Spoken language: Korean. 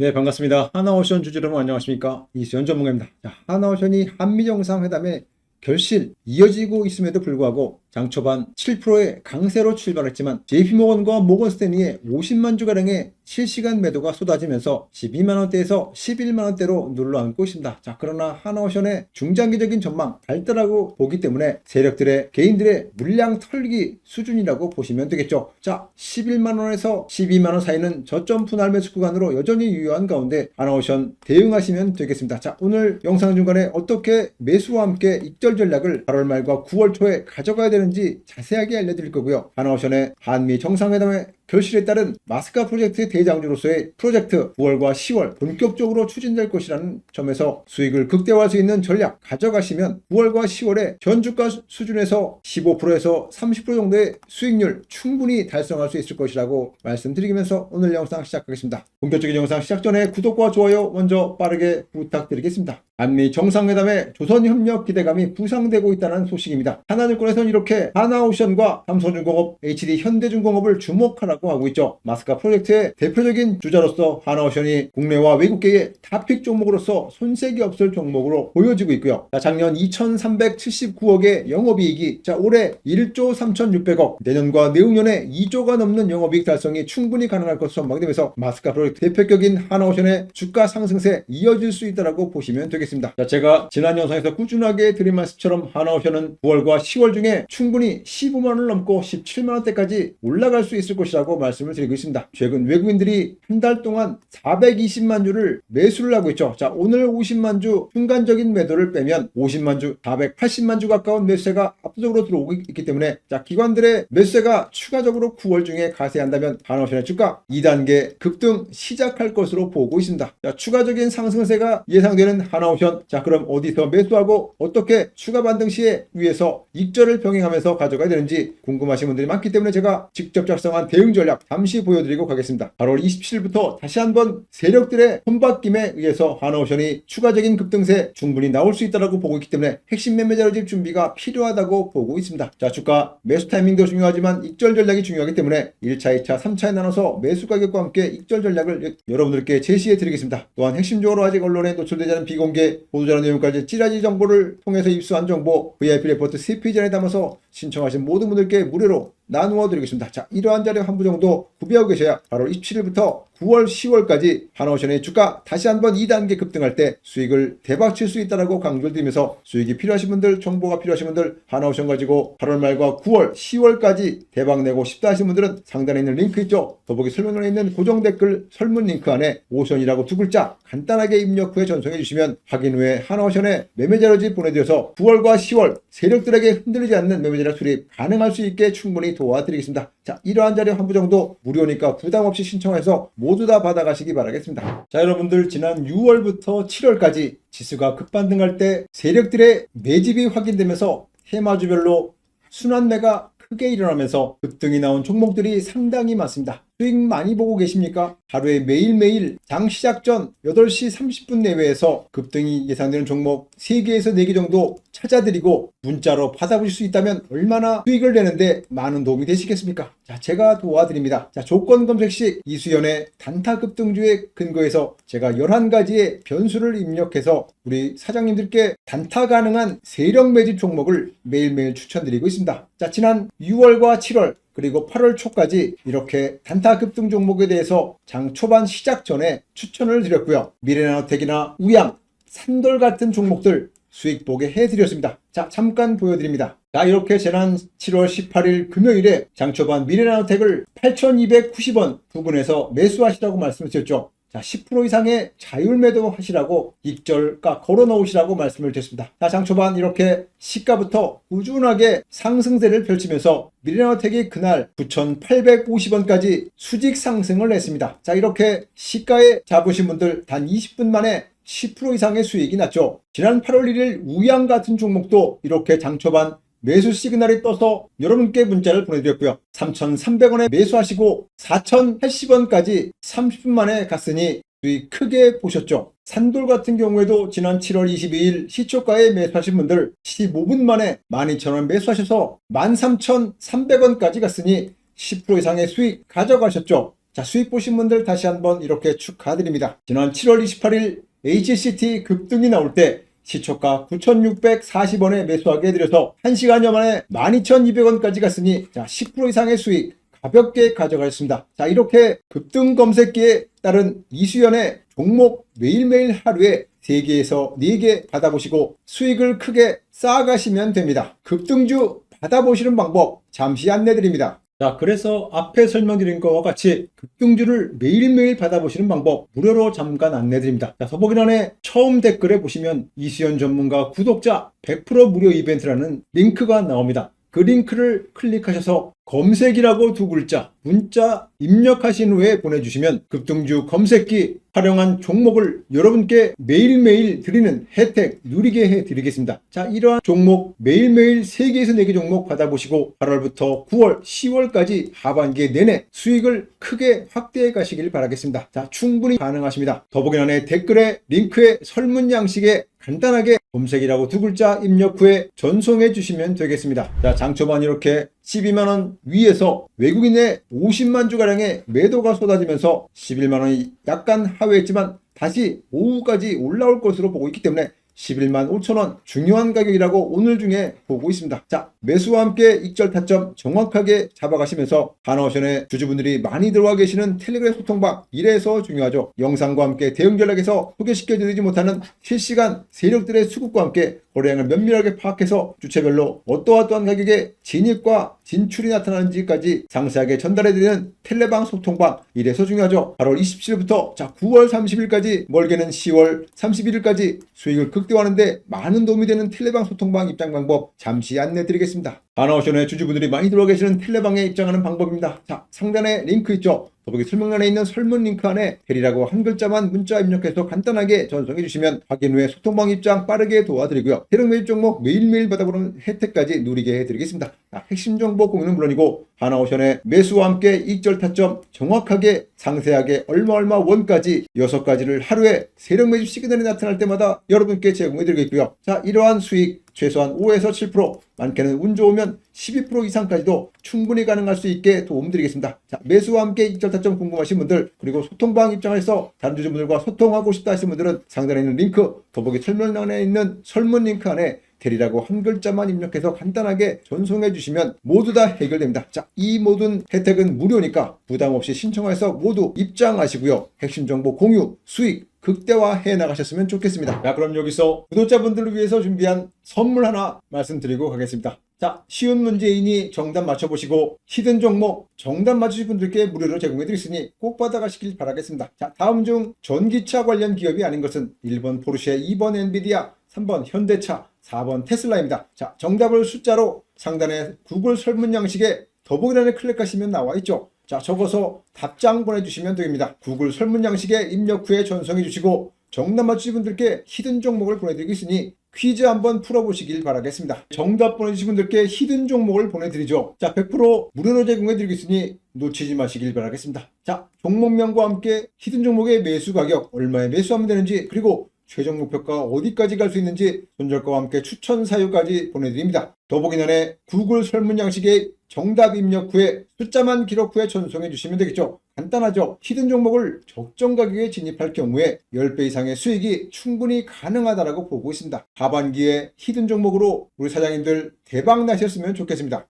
네, 반갑습니다. 하나오션 주주 여러분 안녕하십니까? 이수연 전문가입니다. 자, 하나오션이 한미 정상회담에 결실 이어지고 있음에도 불구하고 장 초반 7%의 강세로 출발했지만 JP모건과 모건스탠리의 50만 주가량의 실시간 매도가 쏟아지면서 12만 원대에서 11만 원대로 눌러앉고 있습니다. 자, 그러나 하나오션의 중장기적인 전망 발달하고 보기 때문에 세력들의 개인들의 물량 털기 수준이라고 보시면 되겠죠. 자, 11만 원에서 12만 원 사이는 저점 분할 매수 구간으로 여전히 유효한 가운데 하나오션 대응하시면 되겠습니다. 자, 오늘 영상 중간에 어떻게 매수와 함께 익절 전략을 8월 말과 9월 초에 가져가야 되는지 자세하게 알려드릴 거고요. 하나오션의 한미 정상회담의 결실에 따른 마스카 프로젝트의 대장주로서의 프로젝트 9월과 10월 본격적으로 추진될 것이라는 점에서 수익을 극대화할 수 있는 전략 가져가시면 9월과 10월에 전주가 수- 수준에서 15%에서 30% 정도의 수익률 충분히 달성할 수 있을 것이라고 말씀드리면서 오늘 영상 시작하겠습니다. 본격적인 영상 시작 전에 구독과 좋아요 먼저 빠르게 부탁드리겠습니다. 한미 정상회담의 조선협력 기대감이 부상되고 있다는 소식입니다. 하나증권에서는 이렇게 하나오션과 삼성중공업, HD 현대중공업을 주목하라고 하고 있죠. 마스카 프로젝트의 대표적인 주자로서 하나오션이 국내와 외국계의 탑픽 종목으로서 손색이 없을 종목으로 보여지고 있고요. 자, 작년 2,379억의 영업이익이 자 올해 1조 3,600억, 내년과 내후년에 2조가 넘는 영업이익 달성이 충분히 가능할 것으로 전망되면서 마스카 프로젝트 대표격인 하나오션의 주가 상승세 이어질 수 있다고 보시면 되겠습니다. 자, 제가 지난 영상에서 꾸준하게 드린 말씀처럼 하나오션은 9월과 10월 중에 충분히 15만 원을 넘고 17만 원대까지 올라갈 수 있을 것이라고 말씀을 드리고 있습니다. 최근 외국인들이 한 달 동안 420만 주를 매수를 하고 있죠. 자, 오늘 50만 주 순간적인 매도를 빼면 50만 주, 480만 주 가까운 매수세가 압도적으로 들어오고 있기 때문에 자, 기관들의 매수세가 추가적으로 9월 중에 가세한다면 하나오션의 주가 2단계 급등 시작할 것으로 보고 있습니다. 자, 추가적인 상승세가 예상되는 하나오션. 자, 그럼 어디서 매수하고 어떻게 추가 반등 시에 위에서 익절을 병행하면서 가져가야 되는지 궁금하신 분들이 많기 때문에 제가 직접 작성한 대응 전략 잠시 보여드리고 가겠습니다. 8월 27일부터 다시 한번 세력들의 손바뀜에 의해서 하나오션이 추가적인 급등세 충분히 나올 수 있다고 보고 있기 때문에 핵심 매매자로 집 준비가 필요하다고 보고 있습니다. 자, 주가 매수 타이밍도 중요하지만 익절 전략이 중요하기 때문에 1차, 2차, 3차에 나눠서 매수 가격과 함께 익절 전략을 여러분들께 제시해 드리겠습니다. 또한 핵심적으로 아직 언론에 노출되지 않은 비공개 보도자료 내용까지 찌라지 정보를 통해서 입수한 정보 VIP 레포트 3페이지 안에 담아서 신청하신 모든 분들께 무료로 나누어 드리겠습니다. 자, 이러한 자료 한 부 정도 구비하고 계셔야 8월 27일부터 9월, 10월까지 하나오션의 주가 다시 한번 2단계 급등할 때 수익을 대박 칠 수 있다라고 강조를 드리면서 수익이 필요하신 분들, 정보가 필요하신 분들 하나오션 가지고 8월 말과 9월, 10월까지 대박 내고 싶다 하신 분들은 상단에 있는 링크 있죠. 더보기 설명란에 있는 고정 댓글 설문 링크 안에 오션이라고 두 글자 간단하게 입력 후에 전송해 주시면 확인 후에 하나오션의 매매 자료집 보내드려서 9월과 10월 세력들에게 흔들리지 않는 매매 자료 수립 가능할 수 있게 충분히 도와드리겠습니다. 자, 이러한 자료 한 부 정도 무료니까 부담 없이 신청해서 모두 다 받아가시기 바라겠습니다. 자, 여러분들 지난 6월부터 7월까지 지수가 급반등할 때 세력들의 매집이 확인되면서 테마주별로 순환매가 크게 일어나면서 급등이 나온 종목들이 상당히 많습니다. 수익 많이 보고 계십니까? 하루에 매일매일 장 시작 전 8시 30분 내외에서 급등이 예상되는 종목 3개에서 4개 정도 찾아드리고 문자로 받아보실 수 있다면 얼마나 수익을 내는데 많은 도움이 되시겠습니까? 자, 제가 도와드립니다. 자, 조건 검색 시 이수연의 단타 급등주에 근거해서 제가 11가지의 변수를 입력해서 우리 사장님들께 단타 가능한 세력 매집 종목을 매일매일 추천드리고 있습니다. 자, 지난 6월과 7월 그리고 8월 초까지 이렇게 단타 급등 종목에 대해서 장 초반 시작 전에 추천을 드렸고요. 미래나노텍이나 우양, 산돌 같은 종목들 수익 보게 해드렸습니다. 자, 잠깐 보여드립니다. 자, 이렇게 지난 7월 18일 금요일에 장 초반 미래나노텍을 8,290원 부근에서 매수하시라고 말씀을 드렸죠. 자, 10% 이상의 자율 매도 하시라고 익절가 걸어 놓으시라고 말씀을 드렸습니다. 자, 장 초반 이렇게 시가부터 꾸준하게 상승세를 펼치면서 미래나텍이 그날 9,850원까지 수직 상승을 했습니다. 자, 이렇게 시가에 잡으신 분들 단 20분 만에 10% 이상의 수익이 났죠. 지난 8월 1일 우양 같은 종목도 이렇게 장 초반 매수 시그널이 떠서 여러분께 문자를 보내드렸고요. 3,300원에 매수하시고 4,080원까지 30분 만에 갔으니 수익 크게 보셨죠. 산돌 같은 경우에도 지난 7월 22일 시초가에 매수하신 분들 15분 만에 12,000원 매수하셔서 13,300원까지 갔으니 10% 이상의 수익 가져가셨죠. 자, 수익 보신 분들 다시 한번 이렇게 축하드립니다. 지난 7월 28일 HCT 급등이 나올 때 시초가 9,640원에 매수하게 해드려서 1시간여 만에 12,200원까지 갔으니 자, 10% 이상의 수익 가볍게 가져가셨습니다. 자, 이렇게 급등 검색기에 따른 이수연의 종목 매일매일 하루에 3개에서 4개 받아보시고 수익을 크게 쌓아가시면 됩니다. 급등주 받아보시는 방법 잠시 안내드립니다. 자, 그래서 앞에 설명드린 것과 같이 급등주를 매일매일 받아보시는 방법 무료로 잠깐 안내드립니다. 자, 서보기란에 처음 댓글에 보시면 이수연 전문가 구독자 100% 무료 이벤트라는 링크가 나옵니다. 그 링크를 클릭하셔서 검색이라고 두 글자 문자 입력하신 후에 보내주시면 급등주 검색기 활용한 종목을 여러분께 매일매일 드리는 혜택 누리게 해드리겠습니다. 자 이러한 종목 매일매일 3개에서 4개 종목 받아보시고 8월부터 9월 10월까지 하반기 내내 수익을 크게 확대해 가시길 바라겠습니다. 자 충분히 가능하십니다. 더보기란에 댓글에 링크에 설문 양식에 간단하게 검색이라고 두 글자 입력 후에 전송해 주시면 되겠습니다. 자, 장 초반 이렇게 12만원 위에서 외국인의 50만 주가량의 매도가 쏟아지면서 11만원이 약간 하회했지만 다시 오후까지 올라올 것으로 보고 있기 때문에 11만 5천원 중요한 가격이라고 오늘 중에 보고 있습니다. 자 매수와 함께 익절 타점 정확하게 잡아가시면서 하나오션의 주주분들이 많이 들어와 계시는 텔레그램 소통방 이래서 중요하죠. 영상과 함께 대응 전략에서 소개시켜드리지 못하는 실시간 세력들의 수급과 함께 거래량을 면밀하게 파악해서 주체별로 어떠어떠한 가격에 진입과 진출이 나타나는지까지 상세하게 전달해드리는 텔레방 소통방 이래서 중요하죠. 8월 27일부터 자 9월 30일까지 멀게는 10월 31일까지 수익을 극 대화하는데 많은 도움이 되는 텔레방 소통방 입장 방법 잠시 안내 드리겠습니다. 하나오션의 주주분들이 많이 들어와 계시는 텔레방에 입장하는 방법입니다. 자 상단에 링크 있죠. 더보기 설명란에 있는 설문 링크 안에 대리라고 한 글자만 문자 입력해서 간단하게 전송해 주시면 확인 후에 소통방 입장 빠르게 도와드리고요. 대량 매입 종목 매일매일 받아보는 혜택까지 누리게 해드리겠습니다. 자, 핵심 정보 공유는 물론이고 하나오션의 매수와 함께 익절 타점 정확하게 상세하게 얼마 얼마 원까지 6가지를 하루에 세력 매집 시그널이 나타날 때마다 여러분께 제공해 드리겠고요. 자 이러한 수익 최소한 5에서 7% 많게는 운 좋으면 12% 이상까지도 충분히 가능할 수 있게 도움드리겠습니다. 자, 매수와 함께 익절 타점 궁금하신 분들 그리고 소통방 입장에서 다른 주주분들과 소통하고 싶다 하시는 분들은 상단에 있는 링크 더보기 설명란에 있는 설문 링크 안에 대리라고 한 글자만 입력해서 간단하게 전송해 주시면 모두 다 해결됩니다. 자, 이 모든 혜택은 무료니까 부담 없이 신청해서 모두 입장하시고요. 핵심 정보 공유, 수익, 극대화해 나가셨으면 좋겠습니다. 자, 그럼 여기서 구독자분들을 위해서 준비한 선물 하나 말씀드리고 가겠습니다. 자, 쉬운 문제이니 정답 맞춰보시고 히든 종목 정답 맞추신 분들께 무료로 제공해 드리으니 꼭 받아가시길 바라겠습니다. 자, 다음 중 전기차 관련 기업이 아닌 것은 1번 포르쉐, 2번 엔비디아, 3번 현대차, 4번 테슬라입니다. 자, 정답을 숫자로 상단에 구글 설문 양식에 더보기란에 클릭하시면 나와 있죠. 자, 적어서 답장 보내주시면 됩니다. 구글 설문 양식에 입력 후에 전송해 주시고 정답 맞추신 분들께 히든 종목을 보내드리고 있으니 퀴즈 한번 풀어보시길 바라겠습니다. 정답 보내주신 분들께 히든 종목을 보내드리죠. 자, 100% 무료로 제공해드리고 있으니 놓치지 마시길 바라겠습니다. 자, 종목명과 함께 히든 종목의 매수 가격, 얼마에 매수하면 되는지, 그리고 최종 목표가 어디까지 갈 수 있는지 손절가와 함께 추천 사유까지 보내드립니다. 더보기란에 구글 설문 양식에 정답 입력 후에 숫자만 기록 후에 전송해 주시면 되겠죠. 간단하죠. 히든 종목을 적정 가격에 진입할 경우에 10배 이상의 수익이 충분히 가능하다라고 보고 있습니다. 하반기에 히든 종목으로 우리 사장님들 대박 나셨으면 좋겠습니다.